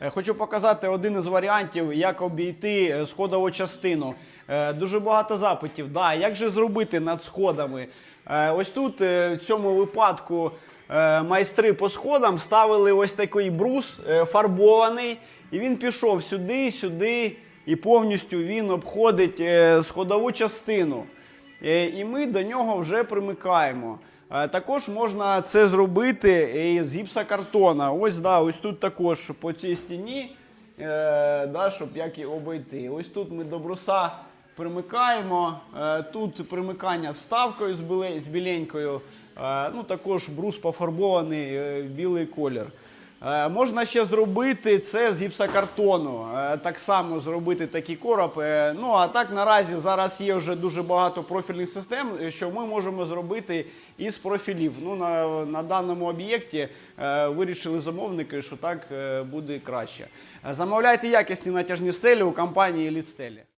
Е, Хочу показати один із варіантів, як обійти е, сходову частину. Е, Дуже багато запитів. Да, як же зробити над сходами? Ось тут, в цьому випадку, майстри по сходам ставили ось такий брус фарбований, і він пішов сюди, сюди, і повністю він обходить сходову частину. І ми до нього вже примикаємо. Е, Також можна це зробити з гіпсокартона. Ось, да, ось тут також по цій стіні, е, да, щоб як і обійти. Ось тут ми до бруса примикаємо. Е, Тут примикання з ставкою з біленькою. Е, Ну, також брус пофарбований е, в білий колір. Е, Можна ще зробити це з гіпсокартону. Е, Так само зробити такий короб. Е, Ну а так наразі зараз є вже дуже багато профільних систем, що ми можемо зробити із профілів. Ну на, на даному об'єкті вирішили замовники, що так буде краще. Замовляйте якісні натяжні стелі у компанії Лідстелі.